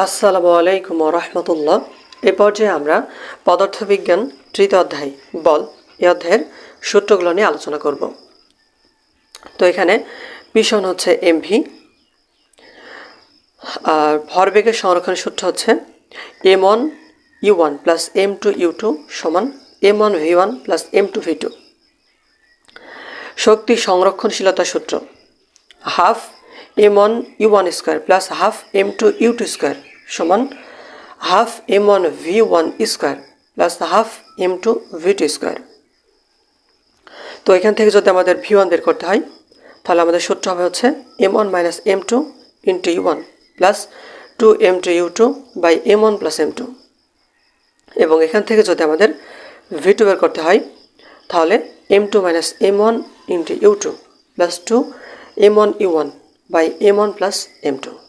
আসসালামু আলাইকুম রহমতুল্লাহ। এ পর্যায়ে আমরা পদার্থবিজ্ঞান তৃতীয় অধ্যায়, বল, এই অধ্যায়ের সূত্রগুলো নিয়ে আলোচনা করব। তো এখানে ভীষণ হচ্ছে এমভি। আর ভরবেগের সংরক্ষণের সূত্র হচ্ছে M one U one plus M two U two সমান M one V one plus M two V two. শক্তি সংরক্ষণশীলতা সূত্র। Half M one U one square plus half M two U two square সমান half M one V one square plus half M two V two square তো এখান থেকে যদি আমাদের V one বের করতে হয়, তাহলে আমাদের সূত্র হবে হচ্ছে M one minus M two into U one plus two M two U two by M one plus M two এবং এখান থেকে যদি আমাদের ভি টু বের করতে হয়, তাহলে M two minus M one into U two plus two M one U one by M one plus M two